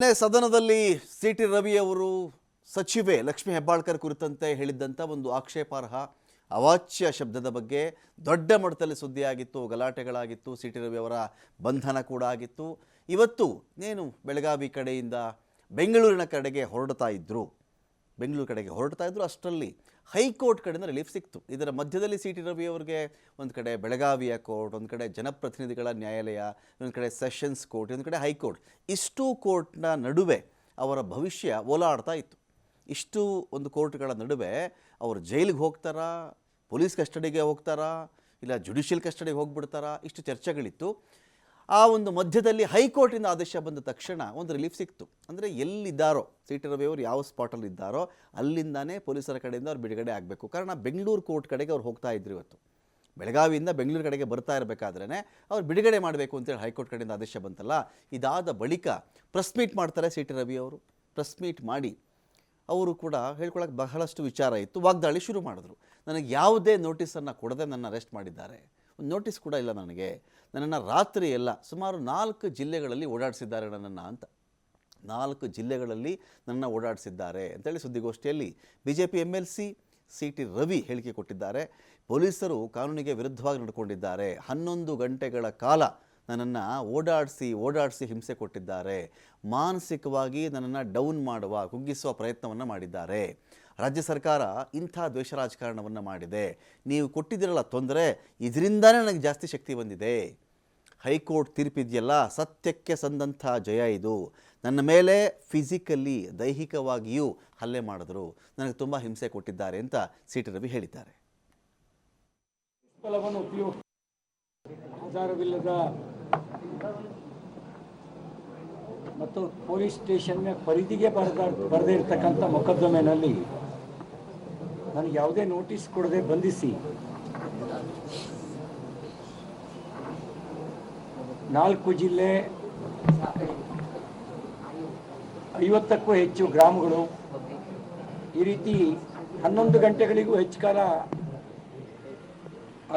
ಸದನದಲ್ಲಿ C T Ravi ಅವರು ಸಚಿವೆ ಲಕ್ಷ್ಮೀ ಹೆಬ್ಬಾಳ್ಕರ್ ಕುರಿತಂತೆ ಹೇಳಿದ್ದಂಥ ಒಂದು ಆಕ್ಷೇಪಾರ್ಹ, ಅವಾಚ್ಯ ಶಬ್ದದ ಬಗ್ಗೆ ದೊಡ್ಡ ಮಟ್ಟದಲ್ಲಿ ಸುದ್ದಿಯಾಗಿತ್ತು, ಗಲಾಟೆಗಳಾಗಿತ್ತು ಸಿ ಟಿ ರವಿ ಅವರ ಬಂಧನ ಕೂಡ ಆಗಿತ್ತು. ಇವತ್ತು ಏನು ಬೆಳಗಾವಿ ಕಡೆಯಿಂದ ಬೆಂಗಳೂರಿನ ಕಡೆಗೆ ಹೊರಡ್ತಾ ಇದ್ದರು ಬೆಂಗಳೂರು ಕಡೆಗೆ ಹೊರಡ್ತಾ ಇದ್ರು, ಅಷ್ಟರಲ್ಲಿ ಹೈಕೋರ್ಟ್ ಕಡೆಯಿಂದ ರಿಲೀಫ್ ಸಿಕ್ತು. ಇದರ ಮಧ್ಯದಲ್ಲಿ ಸಿ ಟಿ ರವಿ ಅವರಿಗೆ ಒಂದು ಕಡೆ ಬೆಳಗಾವಿಯ ಕೋರ್ಟ್, ಒಂದು ಕಡೆ ಜನಪ್ರತಿನಿಧಿಗಳ ನ್ಯಾಯಾಲಯ ಒಂದು ಕಡೆ ಸೆಷನ್ಸ್ ಕೋರ್ಟ್ ಒಂದು ಕಡೆ ಹೈಕೋರ್ಟ್. ಇಷ್ಟು ಕೋರ್ಟ್ನ ನಡುವೆ ಅವರ ಭವಿಷ್ಯ ಓಲಾಡ್ತಾ ಇತ್ತು. ಇಷ್ಟು ಒಂದು ಕೋರ್ಟ್ಗಳ ನಡುವೆ ಅವರು ಜೈಲಿಗೆ ಹೋಗ್ತಾರಾ, ಪೊಲೀಸ್ ಕಸ್ಟಡಿಗೆ ಹೋಗ್ತಾರಾ, ಇಲ್ಲ ಜುಡಿಷಿಯಲ್ ಕಸ್ಟಡಿಗೆ ಹೋಗ್ಬಿಡ್ತಾರಾ, ಇಷ್ಟು ಚರ್ಚೆಗಳಿತ್ತು. ಆ ಒಂದು ಮಧ್ಯದಲ್ಲಿ ಹೈಕೋರ್ಟಿಂದ ಆದೇಶ ಬಂದ ತಕ್ಷಣ ಒಂದು ರಿಲೀಫ್ ಸಿಕ್ತು. ಅಂದರೆ ಎಲ್ಲಿದ್ದಾರೋ ಸಿ ಟಿ ರವಿ ಅವರು ಯಾವ ಸ್ಪಾಟಲ್ಲಿ ಇದ್ದಾರೋ ಅಲ್ಲಿಂದಾನೇ ಪೊಲೀಸರ ಕಡೆಯಿಂದ ಅವ್ರು ಬಿಡುಗಡೆ ಆಗಬೇಕು. ಕಾರಣ ಬೆಂಗಳೂರು ಕೋರ್ಟ್ ಕಡೆಗೆ ಅವ್ರು ಹೋಗ್ತಾ ಇದ್ರು ಇವತ್ತು. ಬೆಳಗಾವಿಯಿಂದ ಬೆಂಗಳೂರು ಕಡೆಗೆ ಬರ್ತಾ ಇರಬೇಕಾದ್ರೆ ಅವ್ರು ಬಿಡುಗಡೆ ಮಾಡಬೇಕು ಅಂತೇಳಿ ಹೈಕೋರ್ಟ್ ಕಡೆಯಿಂದ ಆದೇಶ ಬಂತಲ್ಲ, ಇದಾದ ಬಳಿಕ ಪ್ರೆಸ್ ಮೀಟ್ ಮಾಡ್ತಾರೆ ಸಿ ಟಿ ರವಿ ಅವರು. ಪ್ರೆಸ್ ಮೀಟ್ ಮಾಡಿ ಅವರು ಕೂಡ ಹೇಳ್ಕೊಳಕ್ಕೆ ಬಹಳಷ್ಟು ವಿಚಾರ ಇತ್ತು. ವಾಗ್ದಾಳಿ ಶುರು ಮಾಡಿದ್ರು. ನನಗೆ ಯಾವುದೇ ನೋಟಿಸನ್ನು ಕೊಡದೆ ನನ್ನ ಅರೆಸ್ಟ್ ಮಾಡಿದ್ದಾರೆ. ಒಂದು ನೋಟಿಸ್ ಕೂಡ ಇಲ್ಲ ನನಗೆ. ನನ್ನನ್ನು ರಾತ್ರಿ ಎಲ್ಲ ಸುಮಾರು ನಾಲ್ಕು ಜಿಲ್ಲೆಗಳಲ್ಲಿ ಓಡಾಡಿಸಿದ್ದಾರೆ ನನ್ನನ್ನು ಅಂತ. ನಾಲ್ಕು ಜಿಲ್ಲೆಗಳಲ್ಲಿ ನನ್ನ ಓಡಾಡಿಸಿದ್ದಾರೆ ಅಂತೇಳಿ ಸುದ್ದಿಗೋಷ್ಠಿಯಲ್ಲಿ B J P M L C C T Ravi ಹೇಳಿಕೆ ಕೊಟ್ಟಿದ್ದಾರೆ. ಪೊಲೀಸರು ಕಾನೂನಿಗೆ ವಿರುದ್ಧವಾಗಿ ನಡ್ಕೊಂಡಿದ್ದಾರೆ. ಹನ್ನೊಂದು ಗಂಟೆಗಳ ಕಾಲ ನನ್ನನ್ನು ಓಡಾಡಿಸಿ ಓಡಾಡಿಸಿ ಹಿಂಸೆ ಕೊಟ್ಟಿದ್ದಾರೆ. ಮಾನಸಿಕವಾಗಿ ನನ್ನನ್ನು ಡೌನ್ ಮಾಡುವ, ಕುಗ್ಗಿಸುವ ಪ್ರಯತ್ನವನ್ನು ಮಾಡಿದ್ದಾರೆ. ರಾಜ್ಯ ಸರ್ಕಾರ ಇಂಥ ದ್ವೇಷ ರಾಜಕಾರಣವನ್ನು ಮಾಡಿದೆ. ನೀವು ಕೊಟ್ಟಿದ್ದೀರಲ್ಲ ತೊಂದರೆ, ಇದರಿಂದಾನೇ ನನಗೆ ಜಾಸ್ತಿ ಶಕ್ತಿ ಬಂದಿದೆ. ಹೈಕೋರ್ಟ್ ತೀರ್ಪಿದೆಯಲ್ಲ, ಸತ್ಯಕ್ಕೆ ಸಂದಂಥ ಜಯ ಇದು. ನನ್ನ ಮೇಲೆ ಫಿಸಿಕಲಿ ದೈಹಿಕವಾಗಿಯೂ ಹಲ್ಲೆ ಮಾಡಿದ್ರು. ನನಗೆ ತುಂಬ ಹಿಂಸೆ ಕೊಟ್ಟಿದ್ದಾರೆ ಅಂತ ಸಿ ಟಿ ರವಿ ಹೇಳಿದ್ದಾರೆ. ಮತ್ತು ಪೊಲೀಸ್ ಸ್ಟೇಷನ್ನ ಪರಿಧಿಗೆ ಬರೆದ ಬರೆದಿರ್ತಕ್ಕಂಥ ಮೊಕದ್ದಮೆನಲ್ಲಿ ನನಗೆ ಯಾವುದೇ ನೋಟಿಸ್ ಕೊಡದೆ ಬಂಧಿಸಿ. ನಾಲ್ಕು ಜಿಲ್ಲೆ, ಐವತ್ತಕ್ಕೂ ಹೆಚ್ಚು ಗ್ರಾಮಗಳು. ಈ ರೀತಿ ಹನ್ನೊಂದು ಗಂಟೆಗಳಿಗೂ ಹೆಚ್ಚು ಕಾಲ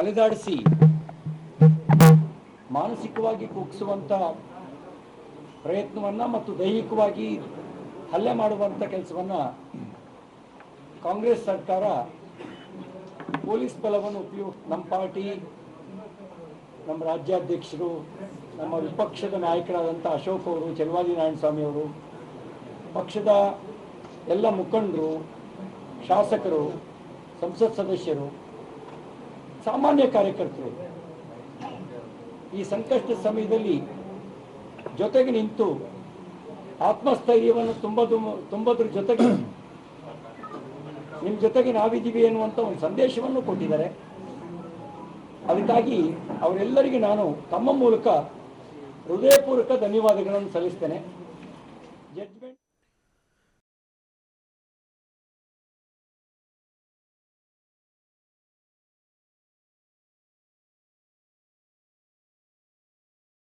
ಅಲೆದಾಡಿಸಿ, ಮಾನಸಿಕವಾಗಿ ಕುಗ್ಗಿಸುವಂಥ ಪ್ರಯತ್ನವನ್ನು ಮತ್ತು ದೈಹಿಕವಾಗಿ ಹಲ್ಲೆ ಮಾಡುವಂಥ ಕೆಲಸವನ್ನು ಕಾಂಗ್ರೆಸ್ ಸರ್ಕಾರ ಪೊಲೀಸ್ ಬಲವನ್ನು ಉಪಯೋಗ ನಮ್ಮ ಪಾರ್ಟಿ ನಮ್ಮ ರಾಜ್ಯಾಧ್ಯಕ್ಷರು, ನಮ್ಮ ವಿಪಕ್ಷದ ನಾಯಕರಾದಂಥ ಅಶೋಕ್ ಅವರು ಚಲವಾದಿ ನಾರಾಯಣಸ್ವಾಮಿ ಅವರು, ಪಕ್ಷದ ಎಲ್ಲ ಮುಖಂಡರು, ಶಾಸಕರು, ಸಂಸತ್ ಸದಸ್ಯರು, ಸಾಮಾನ್ಯ ಕಾರ್ಯಕರ್ತರು, ಈ ಸಂಕಷ್ಟದ ಸಮಯದಲ್ಲಿ ಜೊತೆಗೆ ನಿಂತು ಆತ್ಮಸ್ಥೈರ್ಯವನ್ನು ತುಂಬದು ತುಂಬದ್ರ ಜೊತೆಗೆ ನಿಮ್ಮ ಜೊತೆಗೆ ನಾವಿದ್ದೀವಿ ಎನ್ನುವಂಥ ಒಂದು ಸಂದೇಶವನ್ನು ಕೊಟ್ಟಿದ್ದಾರೆ. ಅದಕ್ಕಾಗಿ ಅವರೆಲ್ಲರಿಗೆ ನಾನು ತಮ್ಮ ಮೂಲಕ ಹೃದಯಪೂರ್ವಕ ಧನ್ಯವಾದಗಳನ್ನು ಸಲ್ಲಿಸ್ತೇನೆ. ಜಡ್ಜ್ಮೆಂಟ್